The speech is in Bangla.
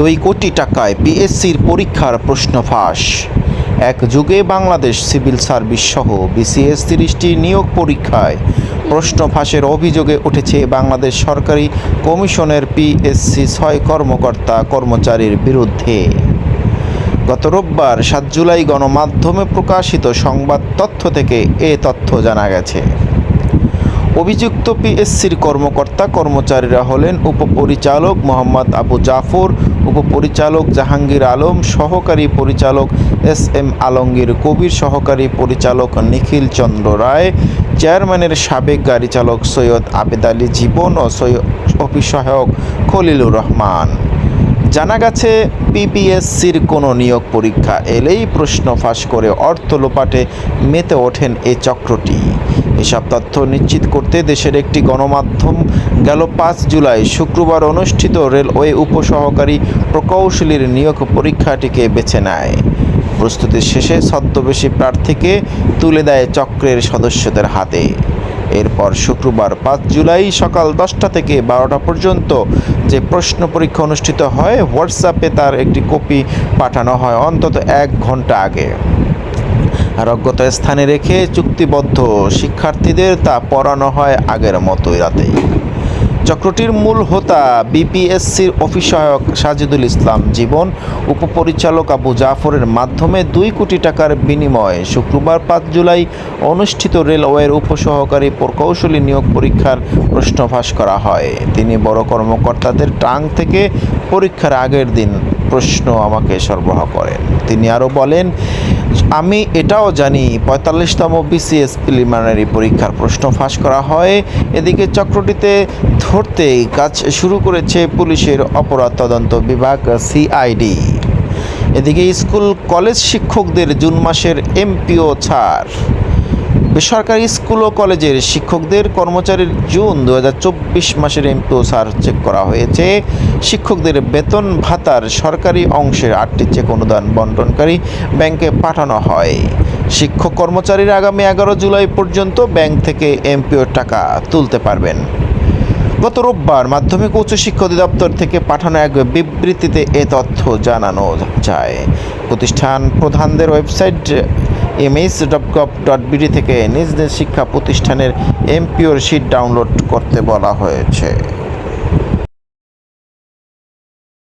দুই কোটি টাকায় পিএসসির পরীক্ষার প্রশ্ন ফাঁস এক যুগে বাংলাদেশ সিভিল সার্ভিস সহ বিসিএস তিরিশটি নিয়োগ পরীক্ষায় প্রশ্ন ফাঁসের অভিযোগে উঠেছে বাংলাদেশ সরকারি কমিশনের পিএসসি ছয় কর্মকর্তা কর্মচারীর বিরুদ্ধে। গত রোববার সাত জুলাই গণমাধ্যমে প্রকাশিত সংবাদ তথ্য থেকে এ তথ্য জানা গেছে। অভিযুক্ত পিএসসির কর্মকর্তা কর্মচারীরা হলেন উপপরিচালক মোহাম্মদ আবু জাফর, উপপরিচালক জাহাঙ্গীর আলম, সহকারী পরিচালক এস এম আলমগীর কবির, সহকারী পরিচালক নিখিল চন্দ্র রায়, চেয়ারম্যানের সাবেক গাড়ি চালক সৈয়দ আবেদ আলী জীবন ও সৈয়দ অফিস সহায়ক খলিলুর রহমান। জানা গেছে, পিপিএসসির কোনো নিয়োগ পরীক্ষা এলেই প্রশ্ন ফাঁস করে অর্থ লোপাটে মেতে ওঠেন এই চক্রটি। এসব তথ্য নিশ্চিত করতে দেশের একটি গণমাধ্যম গেল পাঁচ জুলাই শুক্রবার অনুষ্ঠিত রেলওয়ে উপসহকারী প্রকৌশলীর নিয়োগ পরীক্ষাটিকে বেছে নেয়। প্রস্তুতির শেষে ছদ্মবেশী প্রার্থীকে তুলে দেয় চক্রের সদস্যদের হাতে। এরপর শুক্রবার পাঁচ জুলাই সকাল দশটা থেকে বারোটা পর্যন্ত যে প্রশ্ন পরীক্ষা অনুষ্ঠিত হয়, হোয়াটসঅ্যাপে তার একটি কপি পাঠানো হয় অন্তত এক ঘণ্টা আগে। অজ্ঞত স্থানে রেখে চুক্তিবদ্ধ শিক্ষার্থীদের তা পড়ানো হয় আগের মতোই রাতেই চক্রটির মূল হোতা বিপিএসসির অফিস সহায়ক সাজিদুল ইসলাম জীবন, উপপরিচালক আবু জাফরের মাধ্যমে দুই কোটি টাকার বিনিময়ে শুক্রবার পাঁচ জুলাই অনুষ্ঠিত রেলওয়ের উপসহকারী প্রকৌশলী নিয়োগ পরীক্ষার প্রশ্ন ফাঁস করা হয়। তিনি বড় কর্মকর্তাদের টাং থেকে পরীক্ষার আগের দিন প্রশ্ন আমাকে সরবরাহ করেন। তিনি আরও বলেন আমি এটাও জানি, পঁয়তাল্লিশতম বিসিএস প্রিলিমিনারি পরীক্ষার প্রশ্ন ফাঁস করা হয়। এদিকে চক্রটিতে ধরতেই কাজ শুরু করেছে পুলিশের অপরাধ তদন্ত বিভাগ সিআইডি এদিকে স্কুল কলেজ শিক্ষকদের জুন মাসের এমপিও ছাড়। বেসরকারি স্কুল ও কলেজের শিক্ষকদের কর্মচারীর জুন দুহাজার চব্বিশ মাসের এমপিও সার চেক করা হয়েছে। শিক্ষকদের বেতন ভাতার সরকারি অংশের আটটি চেক অনুদান বন্টনকারী ব্যাংকে পাঠানো হয়। শিক্ষক কর্মচারীরা আগামী এগারো জুলাই পর্যন্ত ব্যাংক থেকে এমপিওর টাকা তুলতে পারবেন। গত রোববার মাধ্যমিক উচ্চ শিক্ষা অধিদপ্তর থেকে পাঠানো এক বিবৃতিতে এ তথ্য জানানো যায়। প্রতিষ্ঠান প্রধানদের website MS dot gov dot থেকে নিজ নিজ শিক্ষা প্রতিষ্ঠানের এমপিওর শিট ডাউনলোড করতে বলা হয়েছে।